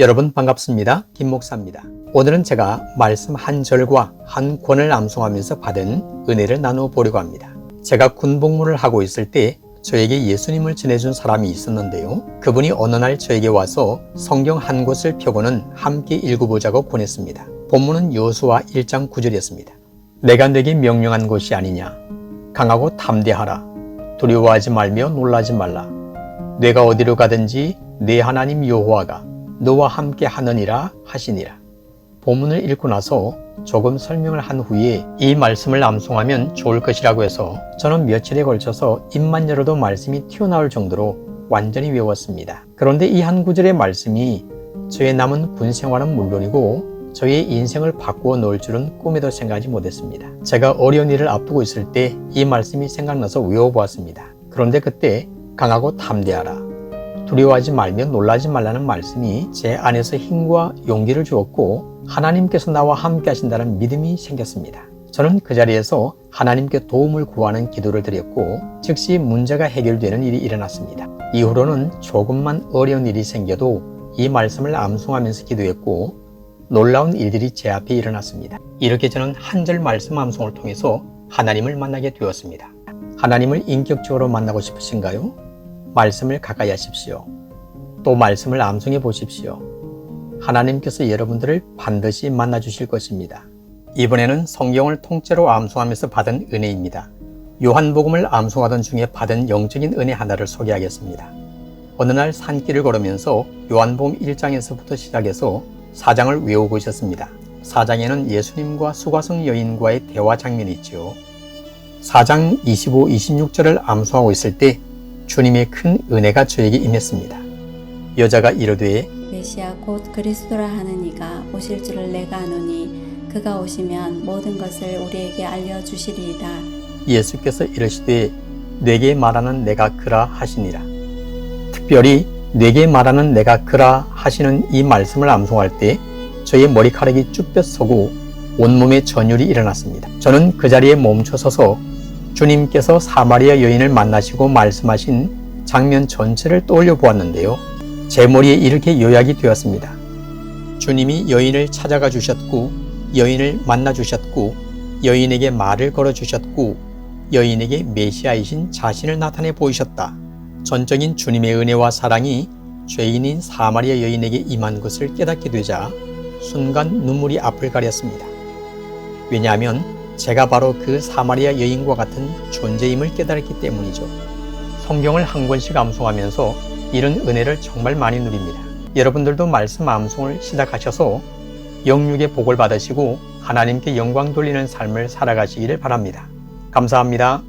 여러분 반갑습니다. 김 목사입니다. 오늘은 제가 말씀 한 절과 한 권을 암송하면서 받은 은혜를 나누어 보려고 합니다. 제가 군복무를 하고 있을 때 저에게 예수님을 전해준 사람이 있었는데요. 그분이 어느 날 저에게 와서 성경 한 곳을 펴고는 함께 읽어보자고 권했습니다. 본문은 여수와 1장 9절이었습니다. 내가 내게 명령한 것이 아니냐. 강하고 담대하라. 두려워하지 말며 놀라지 말라. 내가 어디로 가든지 내 하나님 여호와가 너와 함께 하느니라 하시니라. 본문을 읽고 나서 조금 설명을 한 후에 이 말씀을 암송하면 좋을 것이라고 해서 저는 며칠에 걸쳐서 입만 열어도 말씀이 튀어나올 정도로 완전히 외웠습니다. 그런데 이 한 구절의 말씀이 저의 남은 군 생활은 물론이고 저의 인생을 바꾸어 놓을 줄은 꿈에도 생각하지 못했습니다. 제가 어려운 일을 앞두고 있을 때 이 말씀이 생각나서 외워보았습니다. 그런데 그때 강하고 담대하라. 두려워하지 말며 놀라지 말라는 말씀이 제 안에서 힘과 용기를 주었고 하나님께서 나와 함께 하신다는 믿음이 생겼습니다. 저는 그 자리에서 하나님께 도움을 구하는 기도를 드렸고 즉시 문제가 해결되는 일이 일어났습니다. 이후로는 조금만 어려운 일이 생겨도 이 말씀을 암송하면서 기도했고 놀라운 일들이 제 앞에 일어났습니다. 이렇게 저는 한절 말씀 암송을 통해서 하나님을 만나게 되었습니다. 하나님을 인격적으로 만나고 싶으신가요? 말씀을 가까이 하십시오. 또 말씀을 암송해 보십시오. 하나님께서 여러분들을 반드시 만나 주실 것입니다. 이번에는 성경을 통째로 암송하면서 받은 은혜입니다. 요한복음을 암송하던 중에 받은 영적인 은혜 하나를 소개하겠습니다. 어느 날 산길을 걸으면서 요한복음 1장에서부터 시작해서 4장을 외우고 있었습니다. 4장에는 예수님과 수가성 여인과의 대화 장면이 있지요. 4장 25, 26절을 암송하고 있을 때 주님의 큰 은혜가 저에게 임했습니다. 여자가 이르되 메시아 곧 그리스도라 하는 이가 오실 줄을 내가 아노니 그가 오시면 모든 것을 우리에게 알려 주시리이다. 예수께서 이르시되 내게 말하는 내가 그라 하시니라. 특별히 내게 말하는 내가 그라 하시는 이 말씀을 암송할 때 저의 머리카락이 쭈뼛 서고 온몸에 전율이 일어났습니다. 저는 그 자리에 멈춰 서서 주님께서 사마리아 여인을 만나시고 말씀하신 장면 전체를 떠올려 보았는데요. 제 머리에 이렇게 요약이 되었습니다. 주님이 여인을 찾아가 주셨고, 여인을 만나 주셨고, 여인에게 말을 걸어 주셨고, 여인에게 메시아이신 자신을 나타내 보이셨다. 전적인 주님의 은혜와 사랑이 죄인인 사마리아 여인에게 임한 것을 깨닫게 되자 순간 눈물이 앞을 가렸습니다. 왜냐하면 제가 바로 그 사마리아 여인과 같은 존재임을 깨달았기 때문이죠. 성경을 한 권씩 암송하면서 이런 은혜를 정말 많이 누립니다. 여러분들도 말씀 암송을 시작하셔서 영육의 복을 받으시고 하나님께 영광 돌리는 삶을 살아가시기를 바랍니다. 감사합니다.